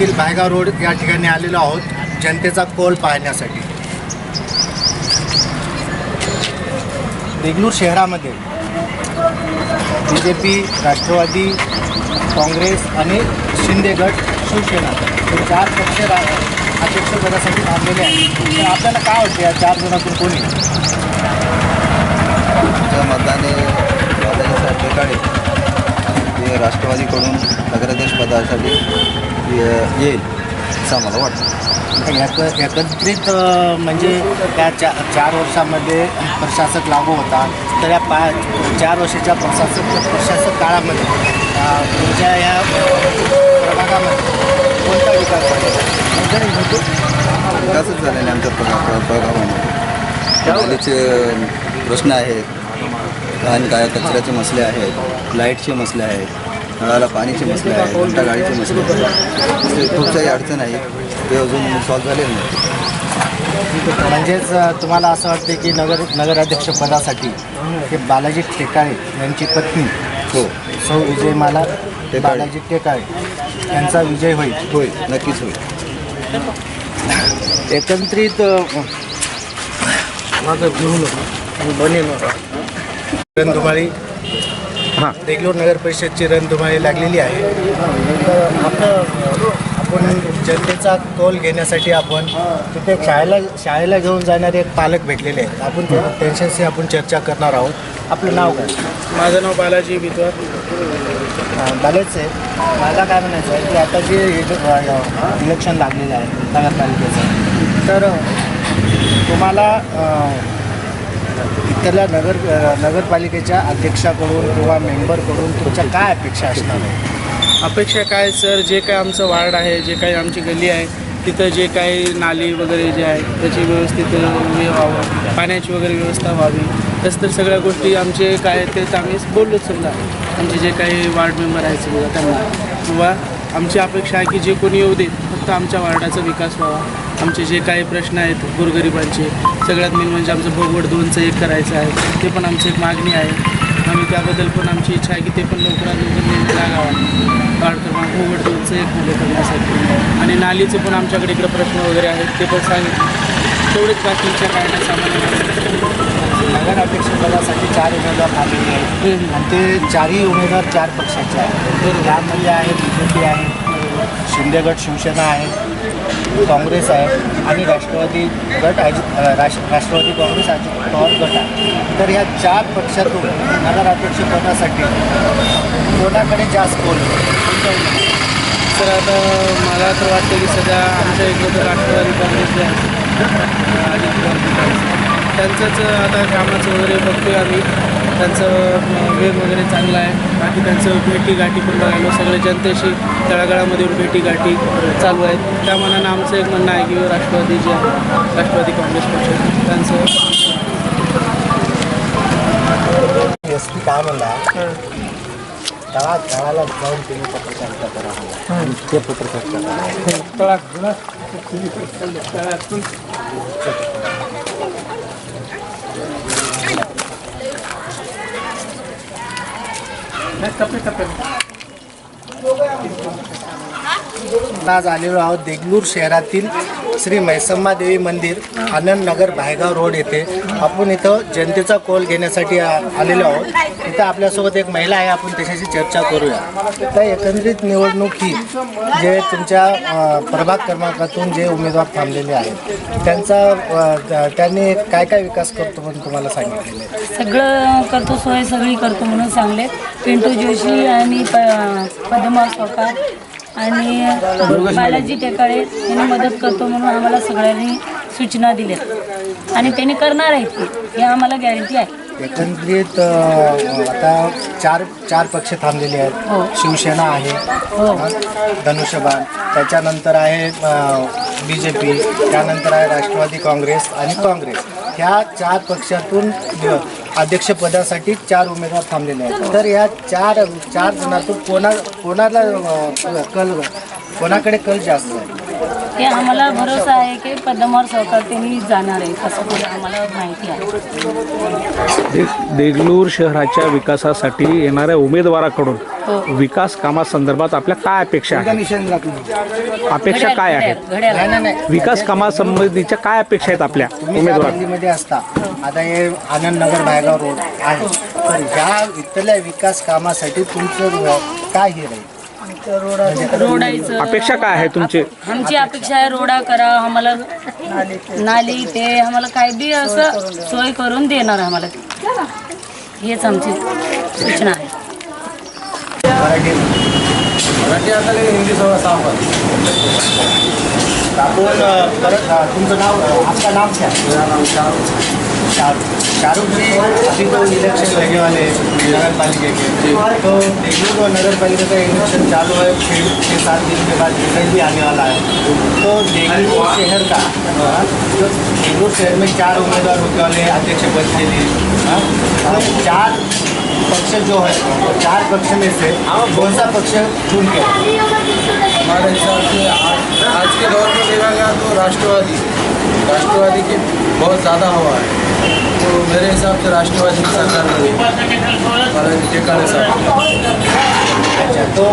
येथील भायगाव रोड या ठिकाणी आलेलो आहोत जनतेचा कोल पाहण्यासाठी. देगलूर शहरामध्ये B J P Rashtrawadi Congress आणि शिंदे गट शिवसेना हे चार पक्ष अध्यक्षपदासाठी थांबलेले आहेत. तर आपल्याला काय वाटतं या चार जणातून कोणी आमच्या मतदाने बाबाजीसाहेब टेकाडे हे राष्ट्रवादीकडून नगराध्यक्ष पदासाठी ये- येईल असं आम्हाला वाटतं. एक एकत्रित म्हणजे त्या चा चार वर्षामध्ये प्रशासक लागू होता. तर या पा चार वर्षाच्या प्रशासक प्रशासक काळामध्ये तुमच्या या प्रभागामध्ये कोणता विकास झाला? विकासच झालेला आमच्या प्रगा प्र- प्रभागामध्ये. प्रश्न आहेत. आणि काय कचऱ्याचे मसले आहेत. लाईटचे मसले आहेत. नळाला पाणीचे मसले आहेत घंटा गाडीचे मसले आहेत असे खूप काही अडचण आहेत ते अजून सॉल्व्ह झालेले नाही. म्हणजेच तुम्हाला असं वाटते की नगर नगराध्यक्षपदासाठी हे बालाजी टेकाळे यांची पत्नी हो. सौ विजयमाला टेकाळे. बालाजी टेकाळे यांचा विजय होईल. होईल नक्कीच होईल. एकत्रित रणधुमाळी हां. देगलूर नगर परिषदची रणधुमाळी लागलेली आहे. तर आपलं आपण जनतेचा कौल घेण्यासाठी आपण तिथे शाळेला शाळेला घेऊन जाणारे एक पालक भेटलेले आहेत. आपण त्या- त्यांच्याशी आपण चर्चा करणार आहोत. आपलं नाव काय? माझं नाव बालाजी बिद्वार बालेच आहे. मला काय म्हणायचं आहे की आता जे इले- इलेक्शन लागलेलं आहे नगरपालिकेचं. तर तुम्हाला अ, इथल्या नगर नगरपालिकेच्या अध्यक्षाकडून किंवा मेंबरकडून तुमच्या काय अपेक्षा असणार आहे अपेक्षा काय सर? जे काय आमचं वार्ड आहे जे काही आमची गल्ली आहे तिथं जे काही नाली वगैरे जे आहे त्याची व्यवस्थित हे व्हावं. पाण्याची वगैरे व्यवस्था व्हावी. तसं तर सगळ्या गोष्टी आमचे काय आहेत तेच आम्ही बोललोच समजा. आमचे जे काही वार्ड मेंबर आहेत समजा त्यांना. किंवा आमची अपेक्षा आहे की जे कोणी येऊ देत फक्त आमच्या वार्डाचा विकास व्हावा. आमचे जे काही प्रश्न आहेत गोरगरिबांचे सगळ्यात मेन म्हणजे आमचं भोगवड दोनचं एक करायचं आहे ते पण आमची एक मागणी आहे. आम्ही त्याबद्दल पण आमची इच्छा आहे की ते पण लवकरात लवकर निर्णय लागावा. वाढ क्रमांक भोगवड दोनचं एक मुलं करण्यासाठी. आणि नालीचे पण आमच्याकडे इकडे प्रश्न वगैरे आहेत ते पण सांगितले. तेवढेच बाकीच्या काय सामान्य सामान्य नगराध्यक्षपदासाठी चार उमेदवार आलेले आहेत. आणि ते चारही उमेदवार चार पक्षाचे आहेत. त्यामध्ये आहे बी जे पी आहे शिंदे गट शिवसेना आहे काँग्रेस आहे आणि राष्ट्रवादी गट अजित राष्ट्र राष्ट्रवादी काँग्रेस अजित पवार गट आहे. तर या चार पक्षातून नगराध्यक्षपदासाठी कोणाकडे जास्त कोल तर आता मला तर वाटतं की सध्या आमच्या इकडं तर राष्ट्रवादी काँग्रेस जे आहे त्यांचंच आता कामाचं वगैरे बघतोय आम्ही. त्यांचं वेग वगैरे चांगला आहे. बाकी त्यांचं भेटी गाठी पण बघायला सगळे जनतेशी तळागाळामध्ये भेटी गाठी चालू आहेत. त्या मनानं आमचं एक म्हणणं आहे की राष्ट्रवादी जे आहे राष्ट्रवादी काँग्रेस पक्ष त्यांचं एस पी काय म्हणला? तळा तळाला जाऊन तुम्ही पत्रकारिता करा आणि ते पत्रकारिता करा. Né? Capeta, capeta. आज आलेलो आहोत. देगलूर शहरातील श्री मैसम्मा देवी मंदिर आनंद नगर भायगाव रोड येथे. आपण इथं जनतेचा कौल घेण्यासाठी आ- आलेलो आहोत. इथं आपल्यासोबत एक महिला आहे. आपण त्याच्याशी चर्चा करूया. तर एकंदरीत निवडणूक ही जे तुमच्या प्रभाग क्रमांकातून जे उमेदवार थांबलेले आहेत त्यांचा त्यांनी काय काय विकास करतो म्हणून तुम्हाला सांगितलेलं आहे? सगळं करतो सोय सगळी करतो म्हणून सांगले. पिंटू जोशी आणि पद्मा सोकार. आणि बालाजी टेकाळे यांनी मदत करतो म्हणून आम्हाला सगळ्यांनी सूचना दिल्यात. आणि त्यांनी करणार आहेत. हे आम्हाला गॅरंटी आहे. एकंदरीत आता चार चार पक्ष थांबलेले हो. आहेत शिवसेना आहे हो. धनुष्यबाण. त्याच्यानंतर आहे बी जे पी त्यानंतर आहे राष्ट्रवादी काँग्रेस आणि काँग्रेस. ह्या चार पक्षातून अध्यक्षपदासाठी चार उमेदवार थांबलेले आहेत. तर या चार चार जणातून कोणा कोणाला कल कोणाकडे कल जास्त आहे? ते आम्हाला भरोसा आहे की पद्मवार सरकार त्यांनी जाणार आहे कसं पुढे आम्हाला माहिती आहे. दे- देगलूर शहराच्या विकासासाठी येणाऱ्या उमेदवाराकडून विकास कामासंदर्भात आपल्या काय अपेक्षा आहेत? अपेक्षा काय आहेत? घड्याळ. नाही नाही नाही. विकास कामासंबंधीच्या काय अपेक्षा आहेत आपल्या तुम्ही उमेदवार असता आता हे आनंद नगर भायगाव रोड आहे. तर ह्या इथल्या विकास कामासाठी तुमचं काय हे राहील? रोडायचं अपेक्षा काय आहे तुमची? आमची अपेक्षा आहे रोडा करा आम्हाला नाली ते आम्हाला काय बी असं सोय करून देणार आम्हाला. हेच आमची सूचना आहे. मराठी मराठी आता हिंदी सगळं साफ आपण परत तुमचं नाव? अ, आपका नाम क्या है मेरा नाम शाहरुख जी अभी तो इलेक्शन लगे वाले हैं नगर पालिका के तो देगलूर और नगर पालिका का इलेक्शन चालू है फिर छः सात दिन के बाद रिज़ल्ट भी आने वाला है। तो देगलूर शहर का हाँ, जो शहर में चार उम्मीदवार होने वाले हैं अध्यक्ष पद के लिए हाँ, और चार पक्ष जो है चार पक्ष में से कौन सा पक्ष चुन के? हमारे हिसाब से आज के दौर में देखा गया तो राष्ट्रवादी। राष्ट्रवादी की बहुत ज़्यादा हवा है। तो मेरे हिसाब से राष्ट्रवादी की सरकार अच्छा तो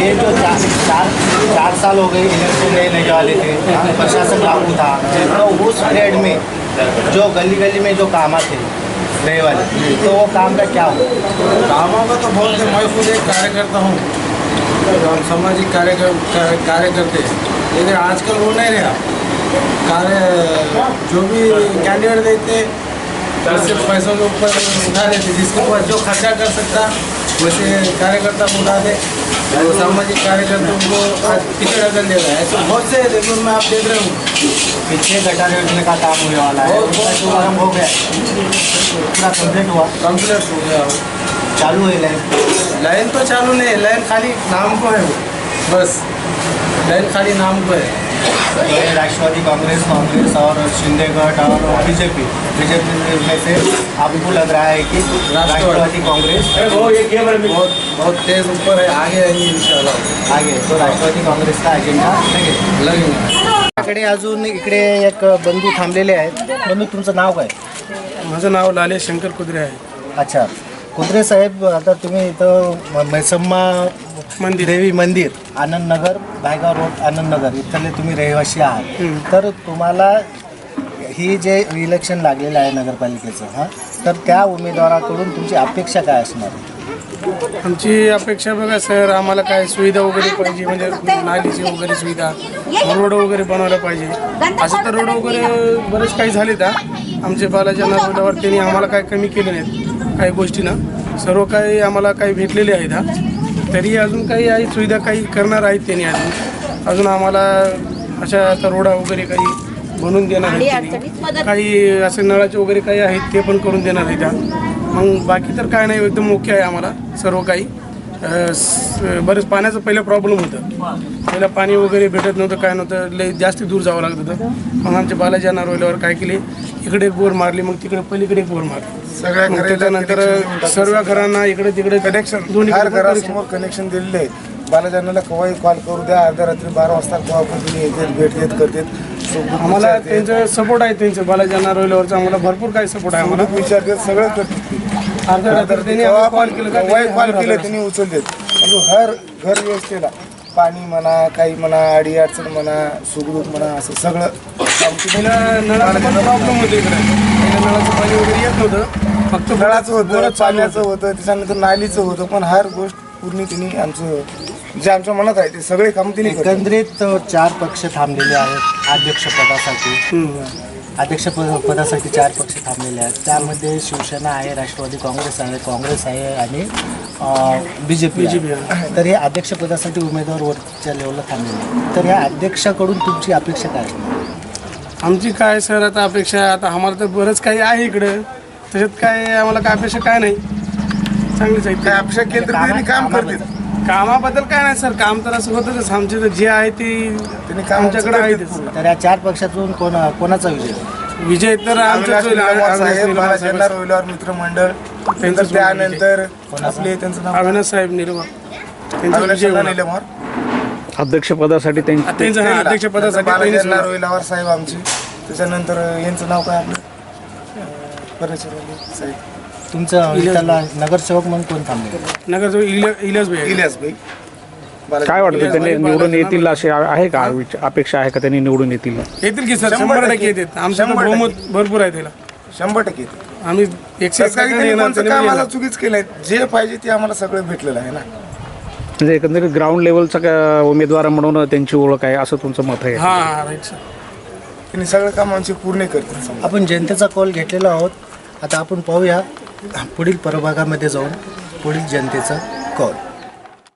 ये जो चार चार साल हो गए इलेक्शन नहीं लगे वाले थे हाँ, प्रशासन लागू था तो उस पीरियड में जो गली गली में जो काम थे रहे वाले तो वो काम का क्या हुआ? कामों का तो बहुत है मैं खुद एक कार्यकर्ता हूँ। हम सामाजिक कार्य कार्य करते हैं। लेकिन आजकल वो नहीं रहा। कार्य जो भी कैंडिडेट देते तो सिर्फ़ पैसों के ऊपर उठा देते जिसके ऊपर जो खर्चा कर सकता वैसे कार्यकर्ता को उठा दे। और सामाजिक कार्यकर्ता को आज पीछे ढकल दे रहा है ऐसे बहुत से देखो मैं आप देख रहे हूँ। पीछे गटार योजना का काम होने वाला है। शुभारंभ हो गया। पूरा कंप्लीट हुआ। कंप्लीट हो गया। चालू है लाइन लाइन तो चालू नहीं है लाइन खाली नाम को है वो। बस लाइन खाली नाम को है। राष्ट्रवादी कांग्रेस कांग्रेस और शिंदे गट और बीजेपी. बीजेपी में से आपको लग रहा है कि राष्ट्रवादी. कांग्रेस बहुत बहुत तेज ऊपर है आगे आएंगे इंशाल्लाह। आगे तो राष्ट्रवादी काँग्रेसचा अजेंडा लगेल अजून इकडे एक बंधू थांबलेले आहेत. बंधू तुमचं नाव काय? माझं नाव लाले शंकर कुत्रे आहे. अच्छा. कुत्रे साहेब आता तुम्ही इथं मैसम्मा मंदिर. देवी मंदिर आनंद नगर भायगाव रोड आनंद नगर इथले तुम्ही रहिवासी आहात. तर तुम्हाला ही जे इलेक्शन लागलेलं आहे नगरपालिकेचं हां तर त्या उमेदवाराकडून तुमची अपेक्षा काय असणार? आमची अपेक्षा बघा सर आम्हाला काय सुविधा वगैरे पाहिजे म्हणजे नालीची वगैरे सुविधा रोड वगैरे बनवायला पाहिजे. असं तर रोड वगैरे बरेच काही झाले का आमचे बालाजी रोडावर त्यांनी आम्हाला काय कमी केले नाहीत काही गोष्टी ना सर्व काही आम्हाला काही भेटलेले आहेत हा. तरी अजून काही आहे सुविधा काही करणार आहेत त्यांनी अजून. अजून आम्हाला अशा आता रोडा वगैरे काही बनवून देणार आहेत. काही असे नळाचे वगैरे काही आहेत ते पण करून देणार आहेत. त्या मग बाकी तर काय नाही एकदम मुख्य आहे आम्हाला सर्व काही. बरेच पाण्याचं पहिलं प्रॉब्लेम होतं. पहिलं पाणी वगैरे भेटत नव्हतं काय नव्हतं लई जास्त दूर जावं लागत होतं. मग आमच्या बालाजी नारवल्यावर काय केले इकडे एक बोर मारली मग तिकडे पलीकडे एक बोर मारली. सगळ्या मग त्याच्यानंतर सर्व घरांना इकडे तिकडे कनेक्शन दोन्ही घरासमोर कनेक्शन दिलेले आहे. बालाजानाला केव्हाही कॉल करू द्या अर्ध्या रात्री बारा वाजता केव्हा पण तुम्ही येतात भेट घेत करतात आम्हाला. त्यांचं सपोर्ट आहे त्यांचं. बालाजी नारवल्यावरचं आम्हाला भरपूर काही सपोर्ट आहे आम्हाला. विचारतात सगळं करतात त्यांनी पण कॉल केलं. त्यांनी उचलतात म्हणजे हर घर व्यवस्थेला पाणी म्हणा काही म्हणा अडी अडचण म्हणा सुखदुःख म्हणा असं सगळं. प्रॉब्लेम होतो इकडे. नळाचं पाणी वगैरे येत नव्हतं. फक्त नळाचं होतं पाण्याचं होतं. त्याच्यानंतर नालीचं होतं पण हर गोष्ट पूर्ण तिने आमचं जे आमच्या मनात आहे ते सगळे काम तिने. एकंदरीत चार पक्ष थांबलेले आहेत अध्यक्षपदासाठी. अध्यक्ष पद- पदासाठी चार पक्ष थांबलेले आहेत. त्यामध्ये शिवसेना आहे राष्ट्रवादी काँग्रेस आहे काँग्रेस आहे आणि बी जे पी BJP तर हे अध्यक्षपदासाठी उमेदवार वरच्या लेवलला थांबलेले आहेत. तर ह्या अध्यक्षाकडून तुमची अपेक्षा काय आमची काय सर आता अपेक्षा आहे आता आम्हाला तर बरंच काही आहे इकडं. त्याच्यात काय आम्हाला काय अपेक्षा काय नाही? चांगलीच आहे. काय अपेक्षा केली तर त्यांनी काम करतात कामाबद्दल काय नाही सर. काम तर असं होतच. आमचे तर जे आहे ते त्यांनी काम आमच्याकडे पूर्ण. तर या चार पक्षातून कोण कोणाचा विजय? विजय तर. नारवलीवर मित्रमंडळ त्यांचं त्यानंतर आपले त्यांचं नाव? अविनाश साहेब निर्मळ त्यांचा अविनाश विजय होणार. निलंबर अध्यक्षपदासाठी त्यांचं हा अध्यक्षपदासाठी बालाजी त्यांनीच- नारोई लावार साहेब आमचे. त्याच्यानंतर यांचं नाव काय आपलं? परमेश्वर साहेब. तुमचं त्याला नगरसेवक म्हणून कोण थांबले नगरजवळ इल- इलियास भाई. इलियास भाई. काय वाटतं त्यांनी निवडून येतील असे आहे का? विच- अपेक्षा आहे का त्यांनी निवडून येतील? येतील की सर शंभर टक्के. येतात आमचं तर शंभर बहुमत भरपूर आहे त्याला. शंभर टक्के आम्ही एकशे एक टक्के येणार, काम येणार. आम्हाला चुकीच केलंय. जे पाहिजे ते आम्हाला सगळं भेटलेलं आहे ना. म्हणजे एकंदरीत ग्राउंड लेवलचा का- उमेदवार म्हणून त्यांची ओळख आहे असं तुमचं मत आहे? हा हा राईट सर त्यांनी सगळं काम आमचे पूर्ण करतील. आपण जनतेचा कॉल घेतलेला आहोत. आता आपण पाहूया पुढील प्रभागामध्ये जाऊन पुढील जनतेचा कॉल.